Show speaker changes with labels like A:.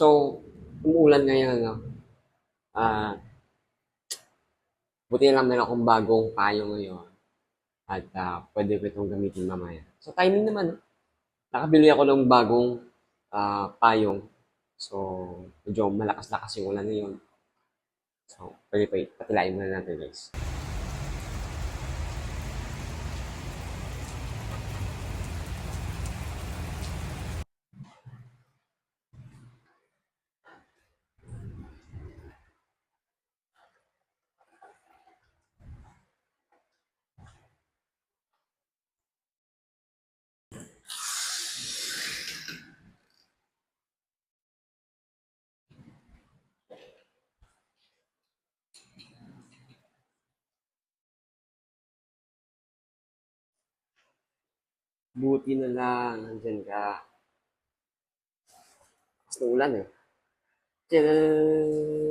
A: So, umuulan ngayon, ano? Ah, buti na lang meron akong bagong payo ngayon. At ah, pwede ko itong gamitin mamaya. So, timing naman. Nakabili ako ng bagong ah, payong. So, medyo malakas-lakas yung ulan ngayon. So, pwede pa patilain muna natin guys. Buti na lang, nandyan ka. Gusto ulan eh. Tiyaan!